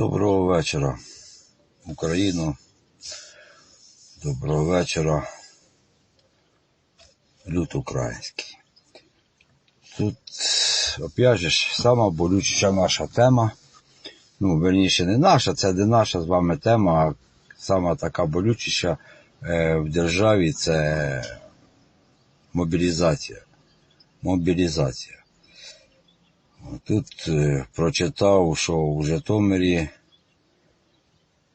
Доброго вечора, Україно. Доброго вечора, люд український. Тут, опять же, сама болюча наша тема. Ну, верніше, не наша, це не наша з вами тема, а сама така болючіша е, в державі це мобілізація. Мобілізація. Тут е, прочитав, що у Житомирі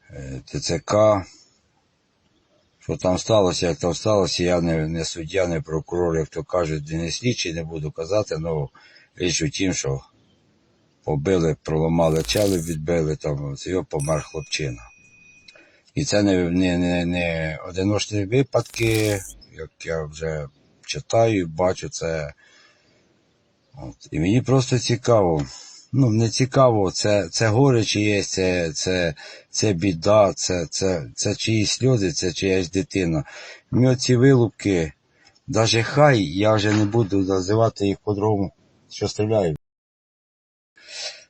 е, ТЦК, що там сталося, як там сталося, я не, не суддя, не прокурор, як то кажуть, не слідчий, не буду казати, але річ у тім, що побили, проламали челюсть, відбили, там, його помер хлопчина. І це не, не, не, не одиночні випадки, як я вже читаю, бачу, це От. І мені просто цікаво. Ну, не цікаво, це, це горе чиєсь, це, це, це біда, це, це, це чиїсь сльози, це чиясь дитина. Мені ці вилупки, даже хай, я вже не буду називати їх по-другому, що стріляю.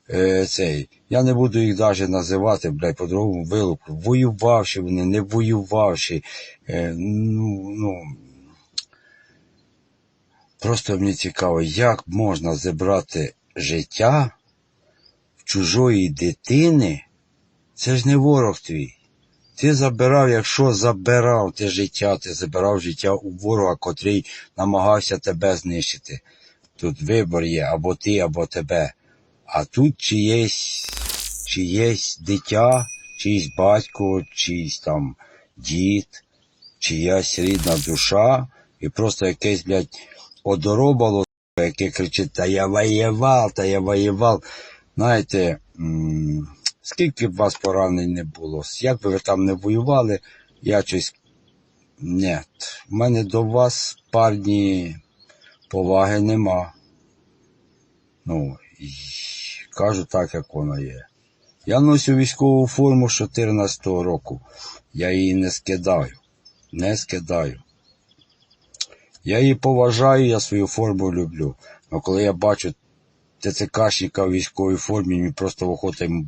Е, цей, я не буду їх навіть називати, блядь, по-другому вилупку. Воювавши вони, не воювавши. Е, ну, ну, Просто мені цікаво, як можна забрати життя в чужої дитини? Це ж не ворог твій. Ти забирав, якщо забирав те життя, ти забирав життя у ворога, котрий намагався тебе знищити. Тут вибор є або ти, або тебе. А тут чиєсь, чиєсь дитя, чиїсь батько, чиїсь там дід, чиясь рідна душа, і просто якесь, блядь, одоробало, яке кричить, та я воював, та я воював. Знаєте, скільки б вас поранень не було, як би ви там не воювали, я щось. Ні, в мене до вас, парні, поваги нема. Ну, і кажу так, як воно є. Я носю військову форму з 14 року. Я її не скидаю. Не скидаю. Я її поважаю, я свою форму люблю. Але коли я бачу ТЦКшника в військовій формі, мені просто охота йому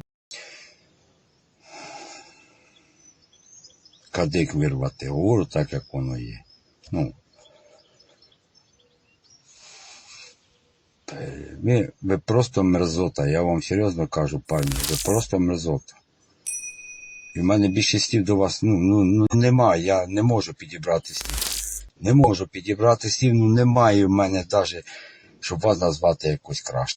кадик вирвати. Говорю так, як воно є. Ну, ви, ви просто мерзота, я вам серйозно кажу, пані, ви просто мерзота. І в мене більше слів до вас ну, ну, ну, немає, я не можу підібрати слів. Не можу підібрати слів, ну немає в мене навіть, щоб вас назвати якось краще.